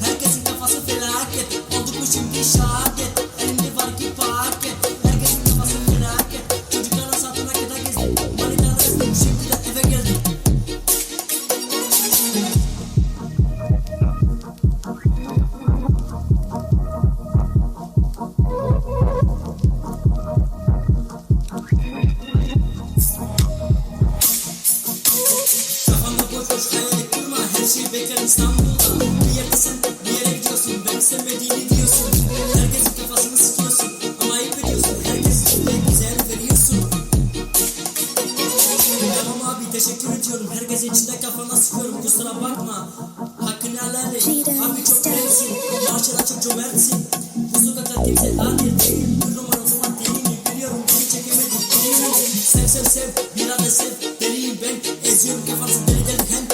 Herkesin kafası felaket. Olduk mu şimdi şahadet şirbetten İstanbul'da. Bir yerdesin bir yere gidiyorsun. Ben sevmediğini diyorsun. Herkesin kafasını sıkıyorsun. Ama ayıp ediyorsun. Herkes içinde güzel veriyorsun. Tamam abi teşekkür ediyorum. Herkes içinde kafana sıkıyorum. Kusura bakma. Hakkını helal et. Abi çok güzelsin Marşada çok cömertsin. Bu sokakta kimse adil değil. Bir numara numara deliyim Biliyorum. Beni çekemedim. Sev sev sev. Bir ara sev. Deliyim ben. Eziyorum kafasını. Deli deli hem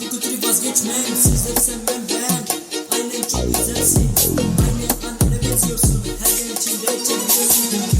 bu kötülüğü vazgeçmem Sizleri sevmem ben. Aynen çok güzelsin. Aynen annene benziyorsun. Her gün içimde çekiyorsun